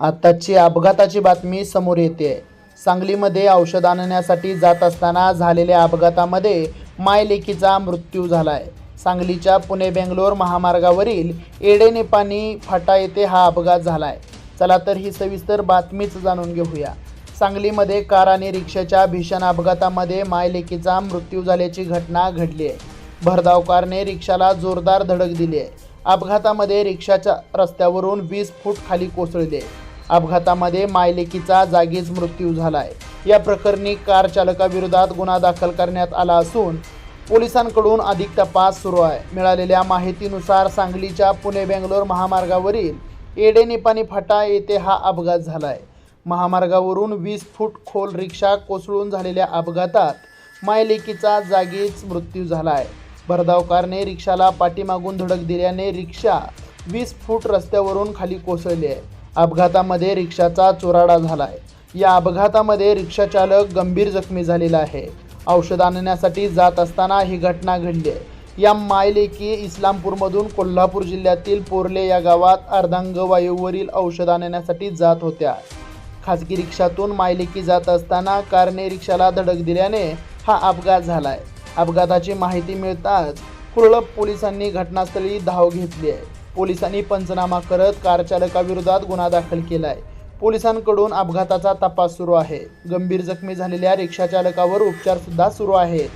आत्ताची अपघाताची बातमी समोर येते. सांगलीमध्ये औषध आणण्यासाठी जात असताना झालेल्या अपघातामध्ये मायलेकीचा मृत्यू झाला आहे सांगलीच्या पुणे बेंगलोर महामार्गावरील एडेनेपानी फाटा येथे हा अपघात झाला आहे चला तर ही सविस्तर बातमीच जाणून घेऊया. सांगलीमध्ये कार आणि रिक्षाच्या भीषण अपघातामध्ये मायलेकीचा मृत्यू झाल्याची घटना घडली आहे भरधाव कारने रिक्षाला जोरदार धडक दिली आहे अपघातामध्ये रिक्षाच्या रस्त्यावरून वीस फूट खाली कोसळली. आहे अपघातामध्ये मायलेकीचा जागीच मृत्यू झाला आहे या प्रकरणी कार चालकाविरोधात गुन्हा दाखल करण्यात आला असून पोलिसांकडून अधिक तपास सुरू आहे. मिळालेल्या माहितीनुसार सांगलीच्या पुणे बेंगलोर महामार्गावरील एडेनिपाणी फाटा येथे हा अपघात झाला आहे महामार्गावरून वीस फूट खोल रिक्षा कोसळून झालेल्या अपघातात मायलेकीचा जागीच मृत्यू झाला आहे भरधाव कारने रिक्षाला पाठीमागून धडक दिल्याने रिक्षा वीस फूट रस्त्यावरून खाली कोसळली आहे. अपघातामध्ये रिक्षाचा चुराडा झाला आहे या अपघातामध्ये रिक्षाचालक गंभीर जखमी झालेला आहे. औषध आणण्यासाठी जात असताना ही घटना घडली आहे. या मायलेकी इस्लामपूरमधून कोल्हापूर जिल्ह्यातील पोर्ले या गावात अर्धांग वायूवरील औषध आणण्यासाठी जात होत्या. खाजगी रिक्षातून मायलेकी जात असताना कारने रिक्षाला धडक दिल्याने हा अपघात झाला आहे अपघाताची माहिती मिळताच कुरळप पोलिसांनी घटनास्थळी धाव घेतली आहे. पोलिसांनी पंचनामा करत कारचालकाविरोधात गुन्हा दाखल केला आहे पोलिसांकडून अपघाताचा तपास सुरू आहे. गंभीर जखमी झालेल्या रिक्षाचालकावर उपचारसुद्धा उपचार सुद्धा सुरू आहेत.